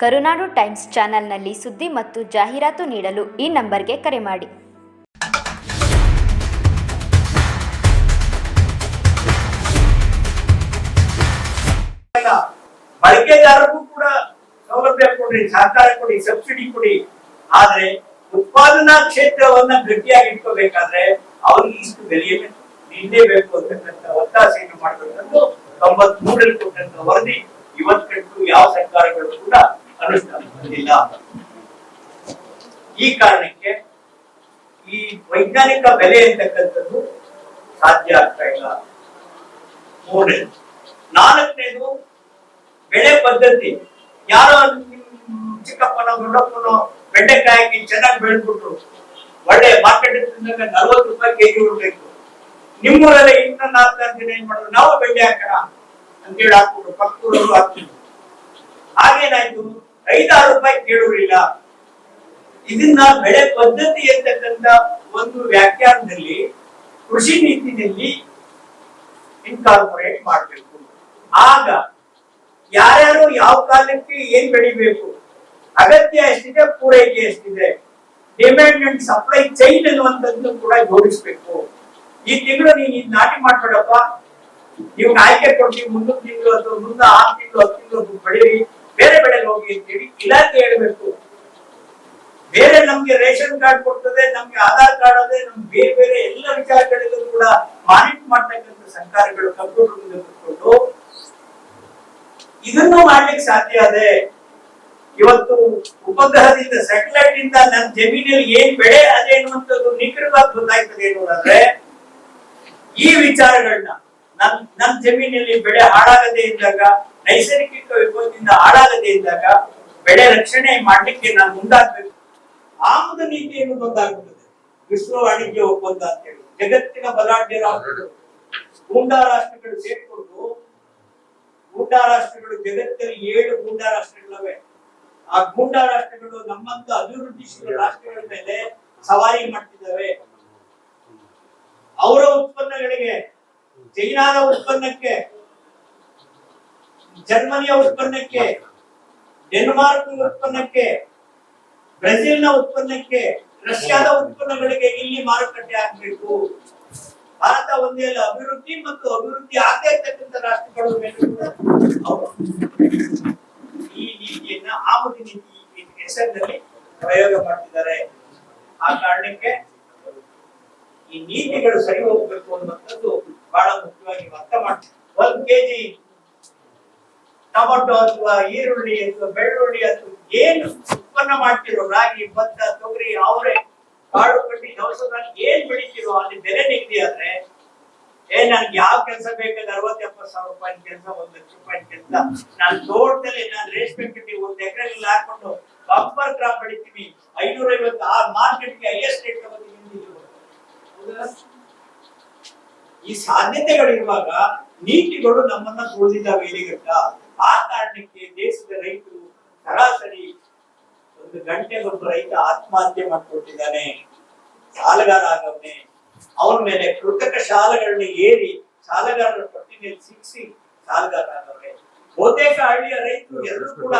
ಕರುನಾಡು times ಚಾನೆಲ್ನಲ್ಲಿ ಸುದ್ದಿ ಮತ್ತು ಜಾಹೀರಾತು ನೀಡಲು ಈ ನಂಬರ್ಗೆ ಕರೆ ಮಾಡಿ. ಬಳಕೆದಾರರಿಗೂ ಕೂಡ ಸೌಲಭ್ಯ ಕೊಡಿ, ಸಹಕಾರ ಕೊಡಿ, ಸಬ್ಸಿಡಿ ಕೊಡಿ ಆದ್ರೆ ಉತ್ಪಾದನಾ ಕ್ಷೇತ್ರವನ್ನ ಗಟ್ಟಿಯಾಗಿ ಇಟ್ಕೋಬೇಕಾದ್ರೆ ಅವ್ರಿಗೆ ಇಷ್ಟು ಬೆಲೆಯನ್ನು ನೀಡಲೇಬೇಕು ಅಂತಕ್ಕಂಥ ಒತ್ತಾಸೆಯನ್ನು ಮಾಡಬೇಕಂತ ತೊಂಬತ್ ಮೂರರಲ್ಲಿ ಕೊಟ್ಟಂತ ವರದಿ ಇವತ್ತಿಗೂ ಯಾವ ಸರ್ಕಾರಗಳು ಕೂಡ ಬಂದಿಲ್ಲ ಈ ಕಾರಣಕ್ಕೆ ಈ ವೈಜ್ಞಾನಿಕ ಬೆಲೆ ಅಂತಕ್ಕಂಥದ್ದು ಸಾಧ್ಯ ಆಗ್ತಾ ಇಲ್ಲ. ಮೂರನೇದು ನಾಲ್ಕನೇದು ಬೆಳೆ ಪದ್ಧತಿ. ಯಾರೋ ಚಿಕ್ಕಪ್ಪನ, ದೊಡ್ಡಪ್ಪನ ಬೆಂಡೆಕಾಯಿ ಚೆನ್ನಾಗಿ ಬೆಳೆದ್ಬಿಟ್ರು. ಒಳ್ಳೆ ಮಾರ್ಕೆಟ್ ನಲ್ವತ್ತು ರೂಪಾಯಿ ಕೆಜಿ ಉಳ್ಬೇಕು ನಿಮ್ಮೂರಲ್ಲಿ ಇನ್ನ ನಾಲ್ಕು ದಿನ ಏನ್ ಮಾಡಿದ್ರು? ನಾವು ಬೆಂಡೆ ಹಾಕೋಣ ಅಂತೇಳಿ ಹಾಕ್ಬಿಟ್ರು. ಪಕ್ಕೂರಲ್ಲೂ ಹಾಕ್ತಿದ್ರು ಹಾಗೇನಾಯ್ತು? ಐದಾರು ರೂಪಾಯಿ ಕೇಳುವುದಿಲ್ಲ. ಇದನ್ನ ಬೆಳೆ ಪದ್ಧತಿ ಎಂತಕ್ಕಂಥ ಒಂದು ವ್ಯಾಖ್ಯಾನದಲ್ಲಿ, ಕೃಷಿ ನೀತಿನಲ್ಲಿ ಇನ್ಕಾರ್ಪೊರೇಟ್ ಮಾಡಬೇಕು. ಆಗ ಯಾರ್ಯಾರು ಯಾವ ಕಾಲಕ್ಕೆ ಏನ್ ಬೆಳಿಬೇಕು? ಅಗತ್ಯ ಎಷ್ಟಿದೆ? ಪೂರೈಕೆ ಎಷ್ಟಿದೆ? ಡಿಮ್ಯಾಂಡ್ ಅಂಡ್ ಸಪ್ಲೈ ಚೈನ್ ಅನ್ನುವಂಥದ್ದು ಕೂಡ ಜೋಡಿಸ್ಬೇಕು. ಈ ತಿಂಗಳು ನೀನ್ ಇದು ನಾಟಿ ಮಾಡ್ಬೇಡಪ್ಪ. ನೀವು ಆಯ್ಕೆ ಕೊಡ್ತೀವಿ, ಮುಂದಿನ ತಿಂಗಳು ಅಥವಾ ಮುಂದೆ ಆರು ತಿಂಗಳು, ಹತ್ತು ತಿಂಗಳು ಬೆಳೀರಿ ಬೇರೆ ಬೆಳೆಗೆ ಹೋಗಿ ಅಂತೇಳಿ ಇಲಾಖೆ ಹೇಳ್ಬೇಕು ಬೇರೆ ನಮ್ಗೆ ರೇಷನ್ ಕಾರ್ಡ್ ಕೊಡ್ತದೆ, ನಮ್ಗೆ ಆಧಾರ್ ಕಾರ್ಡ್ ಅದೇ, ನಮ್ಗೆ ಬೇರೆ ಬೇರೆ ಎಲ್ಲ ವಿಚಾರಗಳಿಗೂ ಕೂಡ ಮಾನಿಟ್ ಮಾಡ್ತಕ್ಕಂಥ ಸರ್ಕಾರಗಳು ಕಂಪ್ಯೂಟರ್ ಮುಂದೆ ಕೂತ್ಕೊಂಡು ಇದನ್ನು ಮಾಡ್ಲಿಕ್ಕೆ ಸಾಧ್ಯ ಅದೇ. ಇವತ್ತು ಉಪಗ್ರಹದಿಂದ ಸ್ಯಾಟಲೈಟ್ ಇಂದ ನನ್ನ ಜಮೀನಲ್ಲಿ ಏನ್ ಬೆಳೆ, ಅದೇ ಅನ್ನುವಂಥದ್ದು ನಿಖರವಾಗಿ ಗೊತ್ತಾಗ್ತದೆ ಅನ್ನೋದಾದ್ರೆ ಈ ವಿಚಾರಗಳನ್ನ ನನ್ ನಮ್ ಜಮೀನಲ್ಲಿ ಬೆಳೆ ಹಾಳಾಗದೆ ಇದ್ದಾಗ, ನೈಸರ್ಗಿಕ ವಿಪತ್ತಿನಿಂದ ಹಾಳಾಗದೆ ಇದ್ದಾಗ, ಬೆಳೆ ರಕ್ಷಣೆ ಮಾಡ್ಲಿಕ್ಕೆ ನಾನು ಮುಂದಾಗ್ಬೇಕು. ಆಮದು ನೀತಿ ಎನ್ನುವುದು ಗೊತ್ತಾಗ್ತದೆ ವಿಶ್ವ ವಾಣಿಜ್ಯ ಒಪ್ಪಂದ ಅಂತ ಹೇಳಿ. ಜಗತ್ತಿನ ಬಲಾಢ್ಯ ರಾಷ್ಟ್ರಗಳು ಗೂಂಡಾ ರಾಷ್ಟ್ರಗಳು ಸೇರಿಕೊಂಡು ಗೂಂಡಾ ರಾಷ್ಟ್ರಗಳು ಜಗತ್ತಲ್ಲಿ ಏಳು ಗೂಂಡಾ ರಾಷ್ಟ್ರಗಳವೆ ಆ ಗೂಂಡಾ ರಾಷ್ಟ್ರಗಳು ನಮ್ಮಂತ ಅಭಿವೃದ್ಧಿಶೀಲ ರಾಷ್ಟ್ರಗಳ ಮೇಲೆ ಸವಾರಿ ಮಾಡ್ತಿದ್ದಾವೆ. ಅವರ ಉತ್ಪನ್ನಗಳಿಗೆ, ಚೈನಾದ ಉತ್ಪನ್ನಕ್ಕೆ, ಜರ್ಮನಿಯ ಉತ್ಪನ್ನಕ್ಕೆ, ಡೆನ್ಮಾರ್ಕ್ ಉತ್ಪನ್ನಕ್ಕೆ ಬ್ರೆಜಿಲ್ನ ಉತ್ಪನ್ನಕ್ಕೆ ರಷ್ಯಾದ ಉತ್ಪನ್ನಗಳಿಗೆ ಇಲ್ಲಿ ಮಾರುಕಟ್ಟೆ ಆಗ್ಬೇಕು. ಭಾರತ ಒಂದೇ ಅಲ್ಲ ಅಭಿವೃದ್ಧಿ ಮತ್ತು ಅಭಿವೃದ್ಧಿ ಆಗದೇ ಇರ್ತಕ್ಕಂಥ ರಾಷ್ಟ್ರಗಳು ಈ ನೀತಿಯನ್ನ ಆಮದು ನೀತಿ ಹೆಸರಿನಲ್ಲಿ ಪ್ರಯೋಗ ಮಾಡ್ತಿದ್ದಾರೆ. ಆ ಕಾರಣಕ್ಕೆ ಈ ನೀತಿಗಳು ಸರಿ ಹೋಗ್ಬೇಕು ಅನ್ನುವಂಥದ್ದು ಬಹಳ ಮುಖ್ಯವಾಗಿ ಅರ್ಥ ಮಾಡ್ತೀವಿ. ಒಂದ್ ಕೆಜಿ ಟೊಮೊಟೊ ಅಥವಾ ಈರುಳ್ಳಿ ಅಥವಾ ಬೆಳ್ಳುಳ್ಳಿ ಅಥವಾ ಏನು ಉತ್ಪನ್ನ ಮಾಡ್ತಿರೋ ರಾಗಿ, ಭತ್ತ, ತೊಗರಿ, ಅವರೆ ಕಾಳು ಕಟ್ಟಿ ದವಸ ಏನ್ ಬೆಳಿತಿರೋ ಅಲ್ಲಿ ಬೆಲೆ ನಿಗದಿ ಆದ್ರೆ, ಏ, ನನ್ಗೆ ಯಾವ ಕೆಲಸ ಬೇಕಾದ್ರೆ ಅರವತ್ತೆಪ್ಪತ್ತು ಸಾವಿರ ರೂಪಾಯಿ ಕೆಲಸ, ಒಂದ್ ಲಕ್ಷ ರೂಪಾಯಿ ಕೆಲಸ ನಾನು ತೋಟದಲ್ಲಿ ನಾನು ರೇಷ್ಮೆ ಕಟ್ಟಿ ಒಂದ್ ಎಕರೆಲ್ಲ ಹಾಕೊಂಡು ಬಂಪರ್ ಕ್ರಾಪ್ ಬೆಳಿತೀನಿ ಐನೂರ ಐವತ್ತು ಆ ಮಾರ್ಕೆಟ್ಗೆ ಹೈಯೆಸ್ಟ್ ರೇಟ್? ಈ ಸಾಧ್ಯತೆಗಳಿರುವಾಗ ನೀತಿಗಳು ನಮ್ಮನ್ನ ತುಳಿದಿದ್ದಾವೆ ಇಲ್ಲಿಗಂಟ ಆ ಕಾರಣಕ್ಕೆ ದೇಶದ ರೈತರು ಸರಾಸರಿ ಒಂದು ಗಂಟೆಗೊಂದು ರೈತ ಆತ್ಮಹತ್ಯೆ ಮಾಡ್ಕೊಟ್ಟಿದ್ದಾನೆ, ಸಾಲಗಾರ ಆಗವನೆ ಅವನ ಮೇಲೆ ಕೃತಕ ಶಾಲೆಗಳನ್ನ ಏರಿ ಸಾಲಗಾರರ ಪಟ್ಟಿನಲ್ಲಿ ಸಿಕ್ಸಿ ಸಾಲಗಾರ ಆಗವ್ರೆ. ಬಹುತೇಕ ಹಳ್ಳಿಯ ರೈತರು ಎಲ್ಲರೂ ಕೂಡ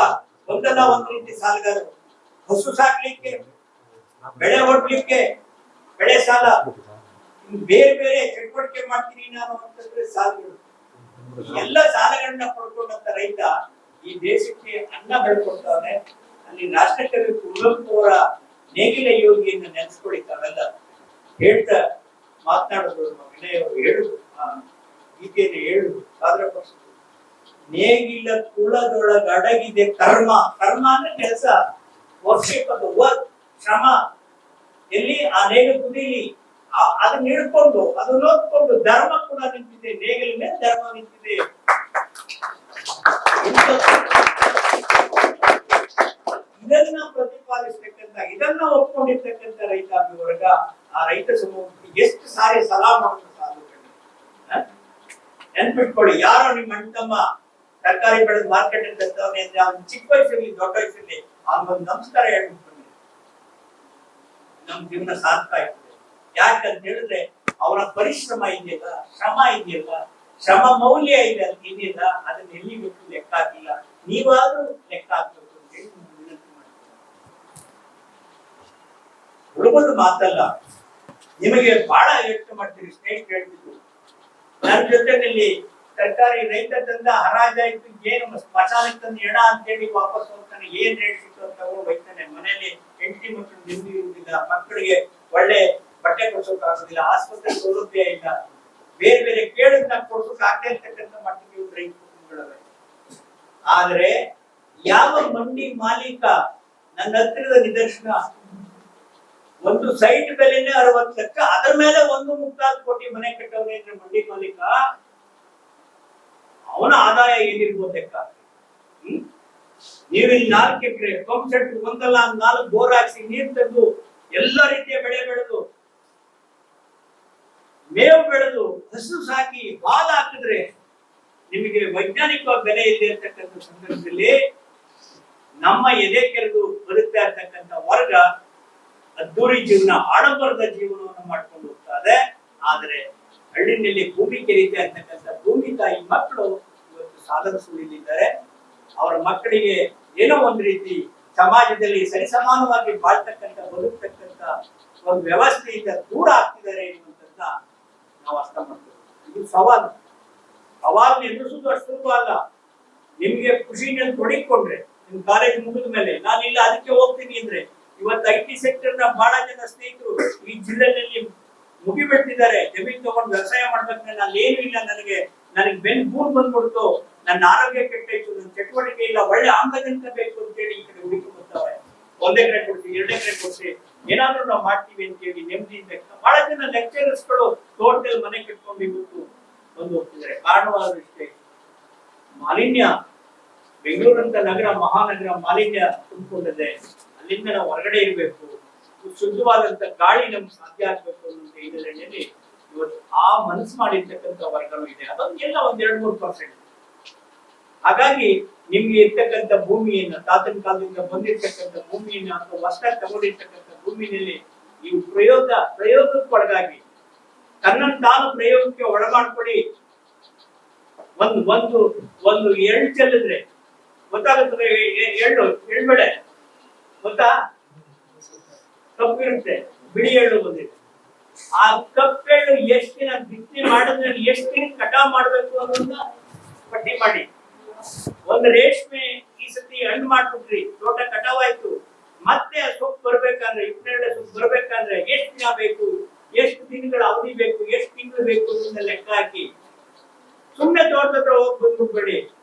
ಒಂದಲ್ಲ ಒಂದ್ ರೀತಿ ಸಾಲಗಾರರು. ಹಸು ಸಾಕ್ಲಿಕ್ಕೆ, ಬೆಳೆ ಹೊಡ್ಲಿಕ್ಕೆ ಬೆಳೆ ಸಾಲ. ಬೇರೆ ಬೇರೆ ಚಟುವಟಿಕೆ ಮಾಡ್ತೀನಿ ನಾನು ಅಂತಂದ್ರೆ ಸಾಲಗಳು. ಎಲ್ಲ ಸಾಲಗಳನ್ನ ಪಡ್ಕೊಂಡಂತ ರೈತ ಈ ದೇಶಕ್ಕೆ ಅನ್ನ ಬೆಳ್ಕೊಡ್ತಾನೆ, ಅಲ್ಲಿ ರಾಷ್ಟ್ರಕವಿ ಕುವೆಂಪು ಅವರ ನೇಗಿಲ ಯೋಗಿಯನ್ನ ನೆನೆಸ್ಕೊಳ್ಳಿ ತಾವೆಲ್ಲ. ಹೇಳ್ತಾ ಮಾತನಾಡೋದು ನಮ್ಮ ಹೇಳು ಆ ಗೀತೆಯಲ್ಲಿ ಹೇಳುದು ಆದ್ರ ಪಕ್ಷ ನೇಗಿಲ ಕುಳದೊಳಗಡಗಿದೆ ಕರ್ಮ. ಕರ್ಮ ಅಂದ್ರೆ ಕೆಲಸ. ವರ್ಷಿಪ್ ಅದು ಶ್ರಮ. ಎಲ್ಲಿ? ಆ ನೇಗಿಲ ತುದಿಲಿ ಆ- ಅದನ್ನ ಹಿಡ್ಕೊಂಡು, ಅದನ್ನ ಓದ್ಕೊಂಡು ಧರ್ಮ ಕೂಡ ನಿಂತಿದೆ, ನೇಗಿಲ ಮೇಲೆ ಧರ್ಮ ನಿಂತಿದೆ ಇದನ್ನ ಪ್ರತಿಪಾದಿಸ್ತಕ್ಕಂಥ, ಇದನ್ನ ಒಪ್ಕೊಂಡಿರ್ತಕ್ಕಂಥ ರೈತಾಪಿ ವರ್ಗ ಆ ರೈತ ಸಮೂಹಕ್ಕೆ ಎಷ್ಟು ಸಾರಿ ಸಲಾ. ಹ? ನೆನ್ಪಿಟ್ಕೊಳ್ಳಿ, ಯಾರೋ ನಿಮ್ಮ ಅಣ್ಣ ತರಕಾರಿ ಬೆಳೆದ ಮಾರ್ಕೆಟ್ ಅಂತ ಅಂದ್ರೆ ಅವ್ನು ಚಿಕ್ಕ ವಯಸ್ಸಲ್ಲಿ, ದೊಡ್ಡ ವಯಸ್ಸಲ್ಲಿ, ಅವ್ನಿಗೊಂದು ನಮಸ್ಕಾರ ಹೇಳ್ಬಿಟ್ಟು. ನಮ್ ಜೀವನ ಸಾಧ್ತಾ ಇರ್ತದೆ ಯಾಕಂತ ಹೇಳಿದ್ರೆ ಅವರ ಪರಿಶ್ರಮ ಇದೆಯಲ್ಲ, ಶ್ರಮ ಇದೆಯಲ್ಲ, ಶ್ರಮ ಮೌಲ್ಯ ಇದೆ ಅಂತ ಏನಿಲ್ಲ ಅದನ್ನ ಎಲ್ಲಿ ಬಿಟ್ಟು ಲೆಕ್ಕ ಹಾಕಿಲ್ಲ. ನೀವಾದ್ರೂ ಲೆಕ್ಕ ಹಾಕ್ಬೇಕು ಅಂತ ಹೇಳಿ ವಿನಂತಿ ಮಾಡ್ತೀನಿ. ಮಾತಲ್ಲ, ನಿಮಗೆ ಬಹಳ ಯೋಚನೆ ಮಾಡ್ತೀರಿ ಸ್ನೇಹಿತ ಹೇಳ್ತಿದ್ರು. ನನ್ನ ಜೊತೆನಲ್ಲಿ ಸರ್ಕಾರಿ ರೈತ ತಂದ ಹರಾಜಾಯ್ತು ಏನು ಸ್ಮಶಾನಕ್ಕೆ ತಂದು ಅಂತ ಹೇಳಿ ವಾಪಸ್ ಹೋಗ್ತಾನೆ, ಏನ್ ರೇಟ್ ಸಿಕ್ತು ಅಂತ ಹೋಗ್ತಾನೆ ಮನೆಯಲ್ಲಿ. ಹೆಂಡತಿ ಮಕ್ಕಳು ನೆಮ್ಮದಿ ಇರುವುದಿಲ್ಲ, ಮಕ್ಕಳಿಗೆ ಒಳ್ಳೆ ಬಟ್ಟೆ ಕೊಡ್ಸೋಕ್ ಆಗೋದಿಲ್ಲ, ಆಸ್ಪತ್ರೆ ಸೌಲಭ್ಯ ಇಲ್ಲ. ಬೇರೆ ಬೇರೆ ಕೇಳಿದ್ನ ಕೊಡ್ಸೋಕ್ ಆಗ್ತಾ ಇರ್ತಕ್ಕಂಥ ಮಟ್ಟಿಗೆ ಇವ್ರು ರೈತ ಆದ್ರೆ ಯಾವ ಮಂಡಿ ಮಾಲೀಕ ನನ್ನ ಹತ್ತಿರದ ನಿದರ್ಶನ? ಒಂದು ಸೈಟ್ ಬೆಲೆನೇ ಅರವತ್ತು ಲಕ್ಷ, ಅದರ ಮೇಲೆ ಒಂದು ಮುಕ್ಕಾಲು ಕೋಟಿ ಮನೆ ಕಟ್ಟವ್ರೆ ಅಂದ್ರೆ ಮಂಡಿ ಮಾಲೀಕ? ಅವನ ಆದಾಯ ಏನಿರ್ಬೋದು ಲೆಕ್ಕ? ಹ್ಮ್? ನೀವು ಇಲ್ಲಿ ನಾಲ್ಕು ಎಕರೆ ಪಂಪ್ ಸೆಟ್ ಒಂದಲ್ಲ, ನಾಲ್ಕು ಬೋರ್ ಹಾಕಿಸಿ ನೀರ್ ತೆಗೆದು ಎಲ್ಲ ರೀತಿಯ ಬೆಳೆ ಬೆಳೆದು ಮೇವು ಬೆಳೆದು ಹಸು ಸಾಕಿ ಬಾಲ ಹಾಕಿದ್ರೆ ನಿಮಗೆ ವೈಜ್ಞಾನಿಕವಾಗಿ ಬೆಲೆ ಇದೆ ಅಂತಕ್ಕಂಥ ಸಂದರ್ಭದಲ್ಲಿ ನಮ್ಮ ಎದೆ ಕೆರೆದು ಬರುತ್ತೆ ಇರ್ತಕ್ಕಂಥ ವರ್ಗ ಅದ್ದೂರಿ ಜೀವನ, ಆಡಂಬರದ ಜೀವನವನ್ನು ಮಾಡ್ಕೊಂಡು ಹೋಗ್ತಾ ಆದರೆ ಹಳ್ಳಿನಲ್ಲಿ ಭೂಮಿ ಕೆರೀತಾ ಇರ್ತಕ್ಕಂಥ ಭೂಮಿ ತಾಯಿ ಮಕ್ಕಳು ಇವತ್ತು ಸಾಧನ ಸುಳಿದಿದ್ದಾರೆ ಅವರ ಮಕ್ಕಳಿಗೆ ಏನೋ ಒಂದು ರೀತಿ ಸಮಾಜದಲ್ಲಿ ಸರಿಸಮಾನವಾಗಿ ಬಾಳ್ತಕ್ಕಂಥ, ಬದುಕ್ತಕ್ಕಂಥ ಒಂದು ವ್ಯವಸ್ಥೆಯಿಂದ ದೂರ ಆಗ್ತಿದ್ದಾರೆ ಎನ್ನುವಂಥದ್ದ ನಾವು ಅರ್ಥ ಮಾಡ್ತೀವಿ. ಇದು ಸವಾಲು. ಸವಾಲು ಎದುರಿಸುವುದು ಅಷ್ಟು ಸುಲಭ ಅಲ್ಲ. ನಿಮ್ಗೆ ನಾನು ತೊಡಗಿಕೊಂಡ್ರೆ ನಿಮ್ ಕಾಲೇಜ್ ಮುಗಿದ ಮೇಲೆ, ನಾನು ಇಲ್ಲ ಅದಕ್ಕೆ ಹೋಗ್ತೀನಿ ಅಂದ್ರೆ, ಇವತ್ತು ಐ ಟಿ ಸೆಕ್ಟರ್ನ ಬಹಳ ಜನ ಸ್ನೇಹಿತರು ಈ ಜಿಲ್ಲೆಯಲ್ಲಿ ಮುಗಿಬಿಟ್ಟಿದ್ದಾರೆ. ಜಮೀನ್ ತಗೊಂಡು ವ್ಯವಸಾಯ ಮಾಡ್ಬೇಕಂದ್ರೆ ನಾನು ಏನು ಇಲ್ಲ ನನಗೆ. ನನಗೆ ಬೆನ್ ಬೂರ್ ಬಂದ್ಬಿಡ್ತು. ನನ್ನ ಆರೋಗ್ಯ ಕೆಟ್ಟಾಯ್ತು. ನನ್ನ ಚಟುವಟಿಕೆ ಇಲ್ಲ. ಒಳ್ಳೆ ಆಮ್ಲಜನಕ ಬೇಕು ಅಂತೇಳಿ ಈ ಕಡೆ ಹುಡುಕಿ ಬರ್ತಾವೆ ಒಂದೇ ಕಡೆ ಕೊಡ್ತೀನಿ ಎರಡನೇ ಕಡೆ ಕೊಡ್ಸಿ ಏನಾದ್ರೂ ನಾವು ಮಾಡ್ತೀವಿ ಅಂತ ಹೇಳಿ ನೆಮ್ಮದಿಯಿಂದ ಬಹಳ ಜನ ಲೆಕ್ಚರರ್ಸ್ಗಳು ತೋಟದಲ್ಲಿ ಮನೆ ಕಟ್ಕೊಂಡು ಇವತ್ತು ಬಂದು ಹೋಗ್ತಿದ್ದಾರೆ. ಕಾರಣವಾದ ಇಷ್ಟೇ. ಮಾಲಿನ್ಯ. ಬೆಂಗಳೂರಂತ ನಗರ, ಮಹಾನಗರ ಮಾಲಿನ್ಯ ತುಂಬಿಕೊಂಡಿದೆ. ಅಲ್ಲಿಂದ ನಾವು ಹೊರಗಡೆ ಇರಬೇಕು. ಶುದ್ಧವಾದಂತ ಗಾಳಿ ನಮ್ಗೆ ಸಾಧ್ಯ ಆಗ್ಬೇಕು ಅನ್ನೋ ಹಿನ್ನೆಲೆಯಲ್ಲಿ ಇವತ್ತು ಆ ಮನಸ್ಸು ಮಾಡಿರ್ತಕ್ಕಂಥ ವರ್ಗನೂ ಇದೆ. ಅದೊಂದು ಎಲ್ಲ ಒಂದ್ ಎರಡ್ ಮೂರು ಪರ್ಸೆಂಟ್ ಹಾಗಾಗಿ ನಿಮ್ಗೆ ಇರ್ತಕ್ಕಂಥ ಭೂಮಿಯನ್ನ ತಾತನ ಕಾಲದಿಂದ ಬಂದಿರ್ತಕ್ಕಂಥ ಭೂಮಿಯನ್ನ ಅಥವಾ ಹೊಸದಾಗಿ ತಗೊಂಡಿರ್ತಕ್ಕಂಥ ಭೂಮಿನಲ್ಲಿ ನೀವು ಪ್ರಯೋಗ, ಪ್ರಯೋಗಕ್ಕೆ ಒಳಗಾಗಿ ತನ್ನನ್ನು ತಾನು ಪ್ರಯೋಗಕ್ಕೆ ಒಳಗಾಡ್ಕೊಡಿ ಒಂದು ಒಂದು ಒಂದು ಎಳ್ಳು ಚೆಲ್ಲಿದ್ರೆ ಗೊತ್ತಾಗುತ್ತದೆ ಎಳ್ಳು ಎಳ್ಬೇಳೆ ಗೊತ್ತಾ? ಕಪ್ಪಿರುತ್ತೆ, ಬಿಳಿ ಎಳ್ಳು ಬಂದಿದೆ. ಆ ಕಪ್ಪೆಳ್ಳು ಎಷ್ಟು ದಿನ ಬಿತ್ತಿ ಮಾಡಿದ್ರೆ ಎಷ್ಟು ದಿನ ಕಟಾವ್ ಮಾಡ್ಬೇಕು ಅನ್ನೋದನ್ನ ಪಟ್ಟಿ ಮಾಡಿ. ಒಂದು ರೇಷ್ಮೆ ಈ ಸತಿ ಹಣ್ಣು ಮಾಡ್ಬಿಟ್ರಿ ತೋಟ ಕಟಾವಾಯ್ತು. ಮತ್ತೆ ಸೊಪ್ಪು ಬರ್ಬೇಕಂದ್ರೆ ಇಪ್ಪನ್ನೆರಡು ಸೊಪ್ಪು ಬರ್ಬೇಕಂದ್ರೆ ಎಷ್ಟು ದಿನ ಬೇಕು, ಎಷ್ಟು ದಿನಗಳ ಅವಧಿ ಬೇಕು, ಎಷ್ಟು ತಿಂಗಳು ಬೇಕು ಅಂತ ಲೆಕ್ಕ ಹಾಕಿ. ಸುಮ್ಮನೆ ತೋಟದ ಹೋಗಿ ಬಂದ್ಬಿಡ್ಬೇಡಿ